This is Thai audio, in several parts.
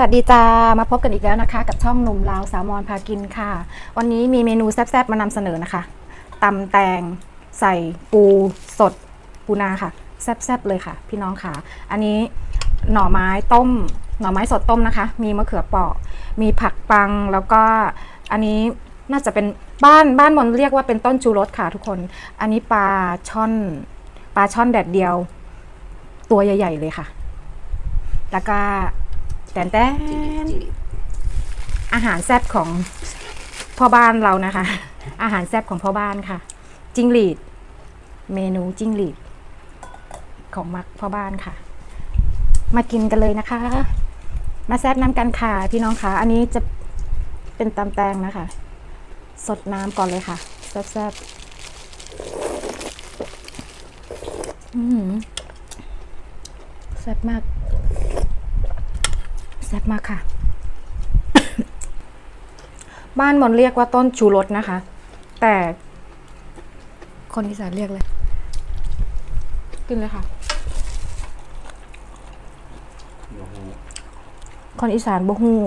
สวัสดีจ้า มาพบกันอีกแล้วนะคะ กับช่องหนุ่มลาวสาวมอนพากินค่ะ วันนี้มีเมนูแซ่บๆ มานำเสนอนะคะตำแตงใส่ปูสดปูนาค่ะ แซ่บๆ เลยค่ะ พี่น้องค่ะ อันนี้หน่อไม้ต้ม หน่อไม้สดต้มนะคะ มีมะเขือเปราะ มีผักปังแล้วก็อันนี้น่าจะเป็นบ้านบ้านมนเรียกว่าเป็นต้นชูรสค่ะทุกคน อันนี้ปลาช่อนปลาช่อนแดดเดียว ตัวใหญ่ ๆ เลยค่ะ แล้วก็ ตนแตนอาหารแซ่บของพ่อบ้านเรานะคะ อาหารแซ่บของพ่อบ้านค่ะ จิ้งหรีด เมนูจิ้งหรีด ของมักพ่อบ้านค่ะ มากินกันเลยนะคะ มาแซ่บน้ำกันค่ะพี่น้องคะอันนี้จะเป็นตำแตงนะคะ สดน้ำก่อนเลยค่ะ แซ่บๆอื้อหือแซ่บมาก แซ่บมากค่ะ บ้านมนเรียกว่าต้นชูรสนะคะ แต่คนอีสานเรียกเลย กินเลยค่ะ คนอีสานบ่ฮู้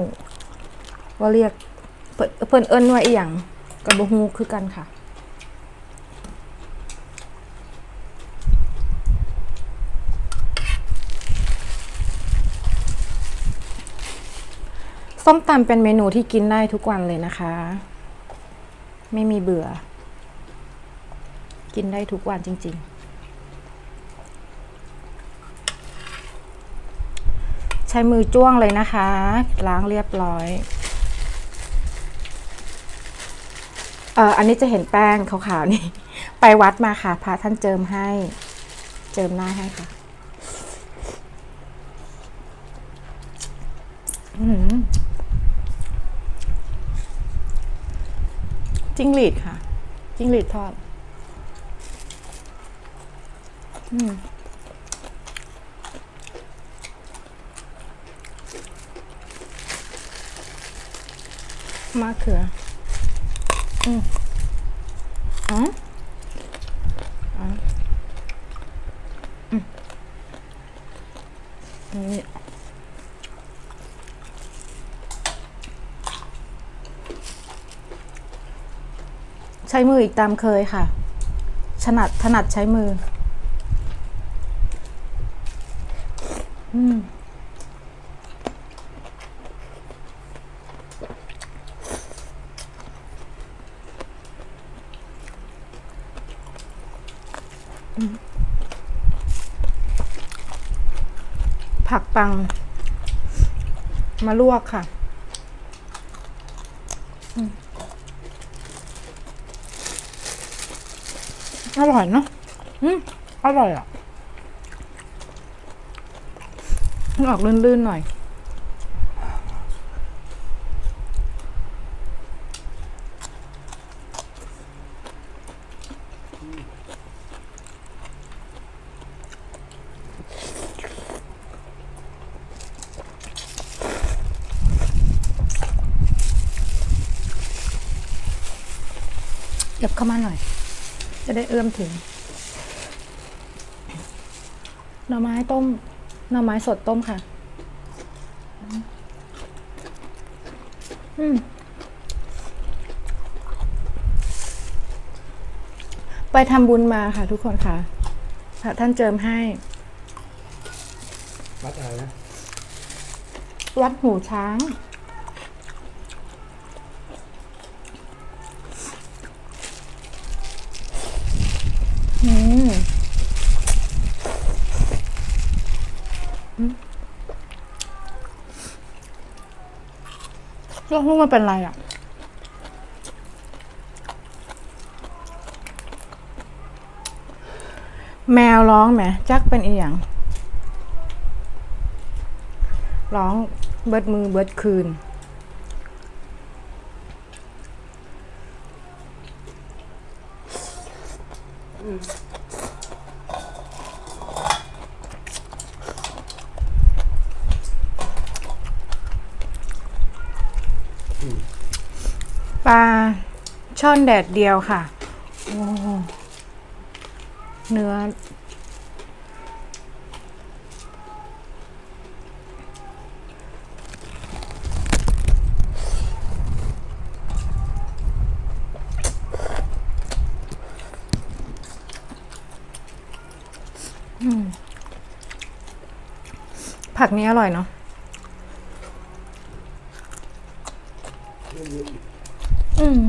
ว่าเรียกเพิ่นเพิ่นเอิ้นว่าอีหยังกับบ่ฮู้คือกันค่ะ ส้มตำเป็นเมนูที่กินได้ทุกวันเลยนะคะ ไม่มีเบื่อ กินได้ทุกวันจริง ๆ ใช้มือจ้วงเลยนะคะ ล้างเรียบร้อยเอ่ออันนี้จะเห็นแป้งขาวๆนี่ ไปวัดมาค่ะพระท่านเจิมให้ เจิมหน้าให้ค่ะ อือหือ จิ้งหรีดค่ะ จิ้งหรีดทอด อืมมะเขือ อืมอ๋ออ๋ออืมนี่ ใช้มืออีกตามเคยค่ะ ถนัดถนัดใช้มือ อืมผักปัง มาลวกค่ะ อร่อยเนอะอืมอร่อยอะออกลื่นๆหน่อย เก็บเข้ามาหน่อย จะได้เอื้อมถึง หน่อไม้ต้ม หน่อไม้สดต้มค่ะ อืมไปทำบุญมาค่ะทุกคนค่ะ พระท่านเจิมให้ วัดอะไรนะ วัดหูช้าง อืมอืม แล้วพวกมันเป็นไรอะ แมวร้องไหมจักเป็นอีหยังร้องเบิดมือเบิดคืนาช่อนแดดเดียวค่ะเนื้อ ผักนี้อร่อยเนาะ อืม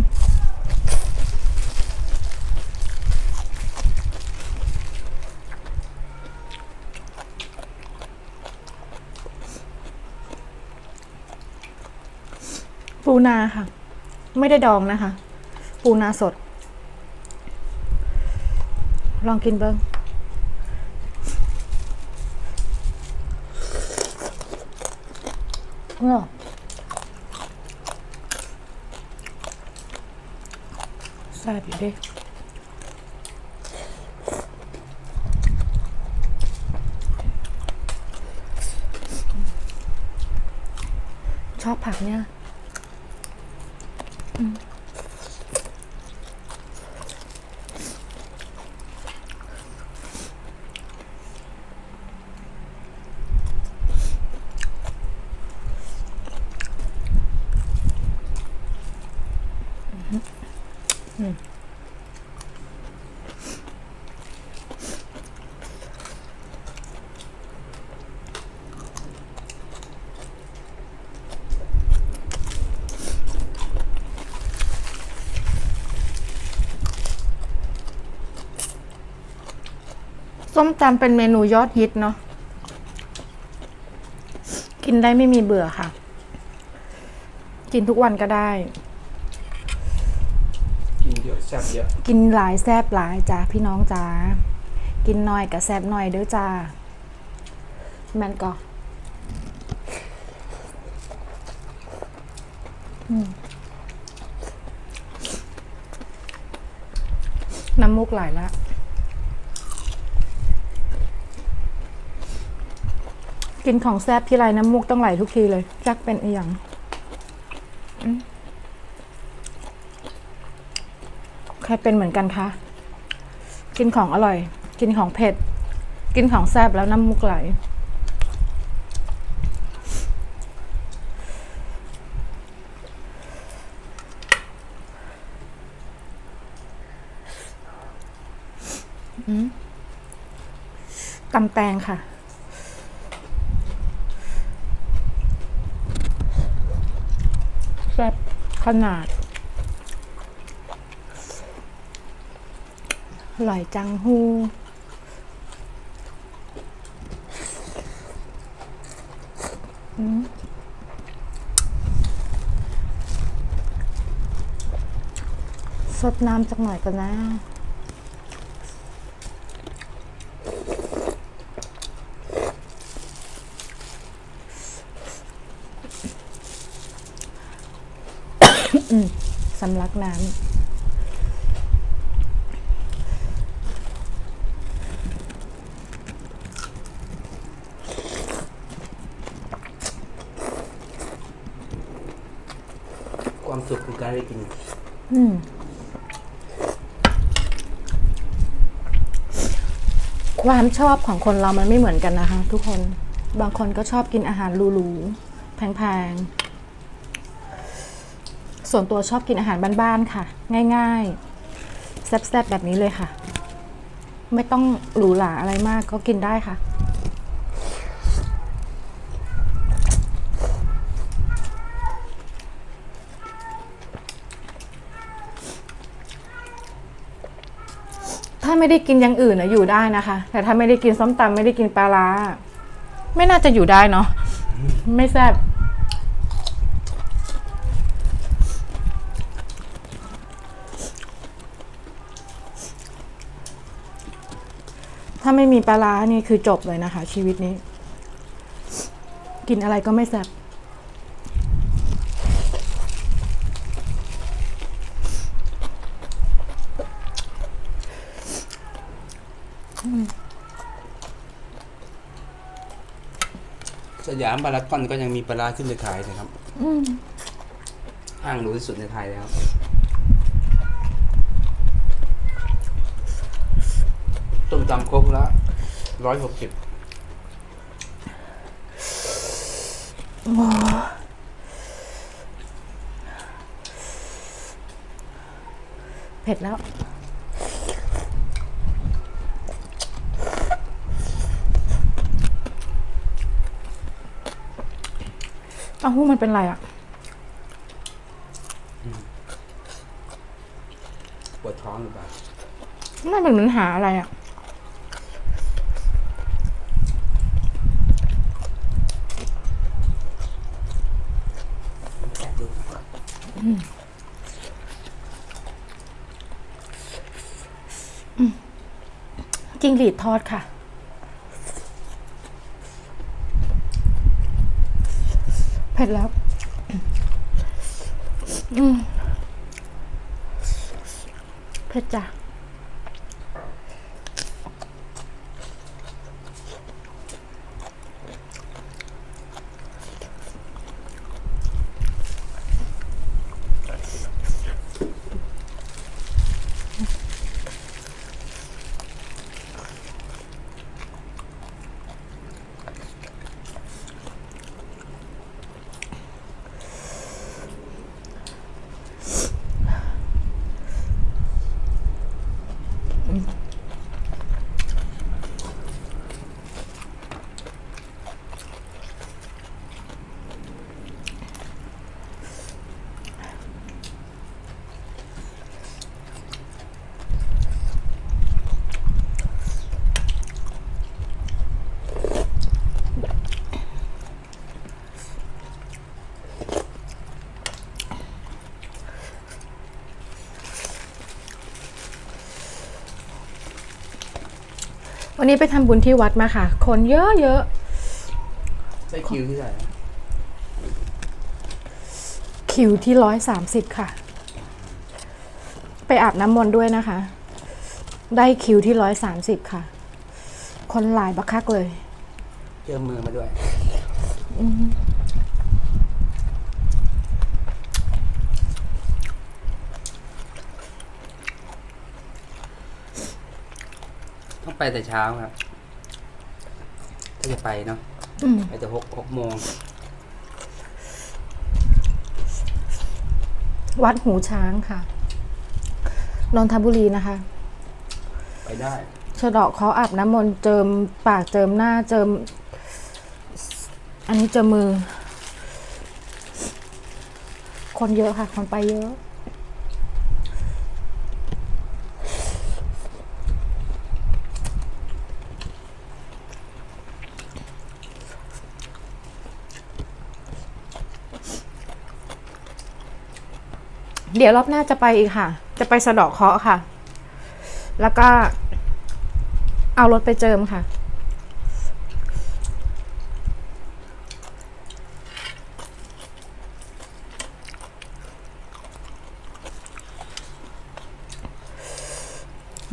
ปูนาค่ะ ไม่ได้ดองนะคะ ปูนาสด ลองกินเบิ้งเออ แซ่บอยู่ดิชอบผักเนี่ย ส้มตำเป็นเมนูยอดฮิตเนาะกินได้ไม่มีเบื่อค่ะ กินทุกวันก็ได้ กินเยอะแซ่บเยอะกินหลายแซบหลายจ้าพี่น้องจ้ากินน้อยกับแซบน้อยเด้อจ้าแมนก็อืมน้ำมูกไหลละ กินของแซบที่ไรน้ำมูกต้องไหลทุกทีเลยจักเป็นอีหยังใครเป็นเหมือนกันคะ กินของอร่อย กินของเผ็ด กินของแซบแล้วน้ำมูกไหล ตำแตงค่ะ แซ่บขนาด อร่อยจังฮูอืมสดน้ำจักหน่อยกันนะ อืมสำลักน้ำความสุขคือการได้กินอืมความชอบของคนเรามันไม่เหมือนกันนะคะ ทุกคน บางคนก็ชอบกินอาหารหรูๆแพงๆ ส่วนตัวชอบกินอาหารบ้านๆค่ะ ง่ายๆแซ่บๆแบบนี้เลยค่ะ ไม่ต้องหรูหราอะไรมากก็กินได้ค่ะ ถ้าไม่ได้กินอย่างอื่นนะอยู่ได้นะคะ แต่ถ้าไม่ได้กินส้มตำไม่ได้กินปลาร้าไม่น่าจะอยู่ได้เนาะไม่แซ่บ ถ้าไม่มีปลาร้านี่คือจบเลยนะคะ ชีวิตนี้ กินอะไรก็ไม่แซ่บสยามพารากอนก็ยังมีปลาร้าขึ้นไปขายนะครับอืมห้างหรูที่สุดในไทยแล้ว ต้มตำครกละร้อยหกสิบเผ็ดแล้ว เอ้าหู้มันเป็นไรอะปวดท้องหรือเปล่า ไม่เป็นปัญหาอะไรอะ แกะดู จิ้งหรีดทอดค่ะ เผ็ดแล้ว เผ็ดจ้ะ วันนี้ไปทำบุญที่วัดมาค่ะ คนเยอะเยอะได้คิวที่ไหนๆคิวที่ร้อยสามสิบค่ะ ไปอาบน้ำมนต์ด้วยนะคะ ได้คิวที่ร้อยสามสิบค่ะ คนหลายบักคักเลย เจอมือมาด้วยต้อง ไปแต่เช้าครับ ถ้าจะไปเนาะอืมไปแต่หกหกโมงวัดหูช้างค่ะ นนทบุรีนะคะ ไปได้สะเดาะเคราะห์อาบน้ำมนต์เจิมปากเจิมหน้าเจิม อันนี้เจิมมือ คนเยอะค่ะ คนไปเยอะ เดี๋ยวรอบหน้าจะไปอีกค่ะ จะไปสะดาะเคราะห์ค่ะ แล้วก็ เอารถไปเจิมค่ะ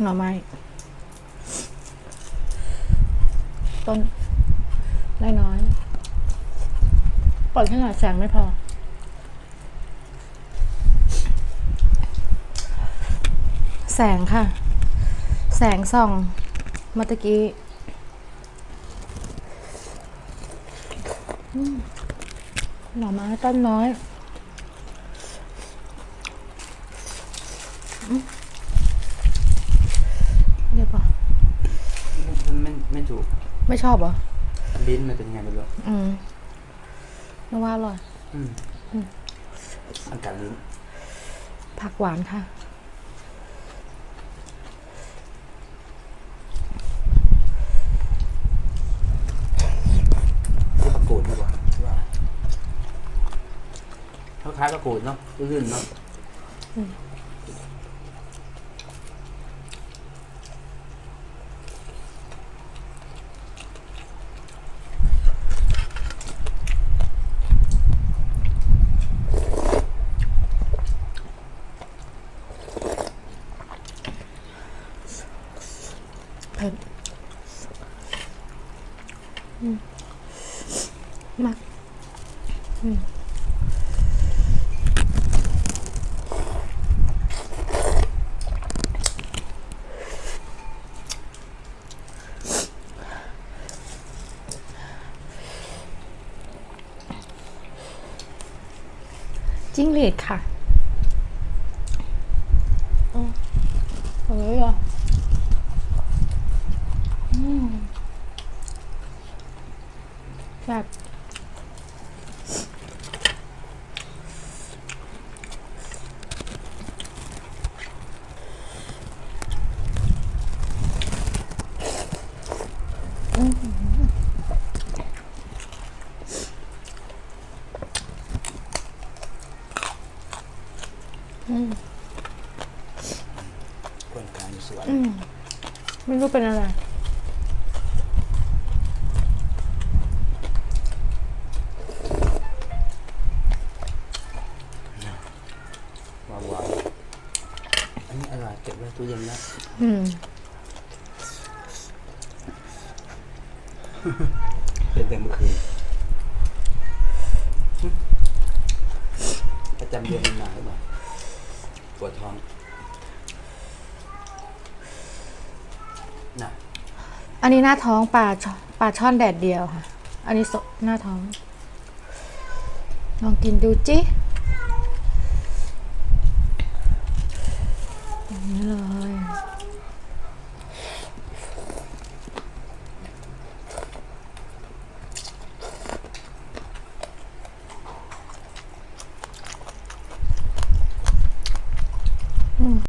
หน่อไม้ต้นน้อยๆปล่อยแค่หน่อแสงไม่พอ แสงค่ะ แสงส่องเมื่อตะกี้อืมหน่อไม้ต้นน้อยอืมเรียบร้อยมันไม่ไม่ถูก ไม่ชอบเหรอ ลิ้นมันเป็นยังไงไม่รู้อืมนึกว่าอร่อย อืมอากาศลิ้นผักหวานค่ะ ที่ประกูดดีกว่าว่าเขา คล้ายประกูดเนาะลื่นๆเนาะ เผ็ดอืมมากอืมจิ้งหรี ดค่ะอืมเฮ้ยอะแบบ อืม คนกลางอยู่สวนอืมไม่รู้เป็นอะไร หวานหวานอันนี้อร่อยเก็บไว้ตู้เย็นนะ อืม เป็นแต่เมื่อคืน ประจำเดือนมันมาหรือเปล่าปวดท้ องนะอันนี้หน้าท้องปลาช่อนปลาช่อนแดดเดียวค่ะ อันนี้สดหน้าท้อง ลองกินดูจิ